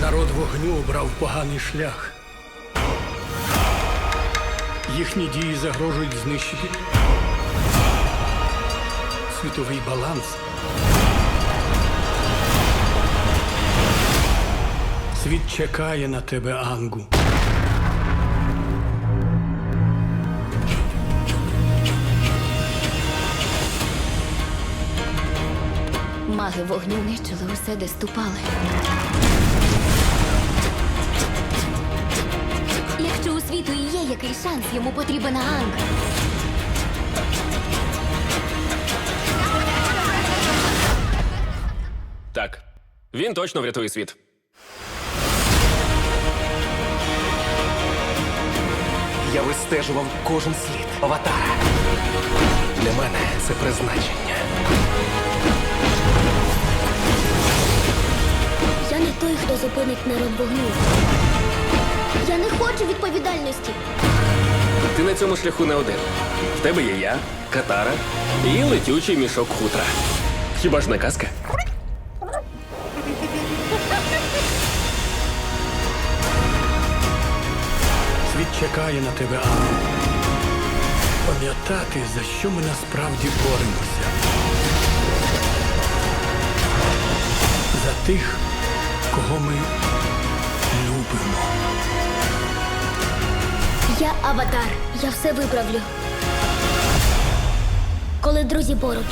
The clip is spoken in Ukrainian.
Народ вогню обрав поганий шлях. Їхні дії загрожують знищити світовий баланс. Світ чекає на тебе, Ангу. Маги вогню нищили усе, де ступали. Світу і є який шанс, йому потрібен Анг. Так. Він точно врятує світ. Я вистежував кожен слід аватара. Для мене це призначення. Я не той, хто зупинить народ вогню. Я не хочу відповідальності. Ти на цьому шляху не один. В тебе є я, катара і летючий мішок хутра. Хіба ж не казка? Світ чекає на тебе, Ангу. Пам'ятати, за що ми насправді боремося. За тих, кого ми любимо. Я аватар. Я все виправлю. Коли друзі поруч.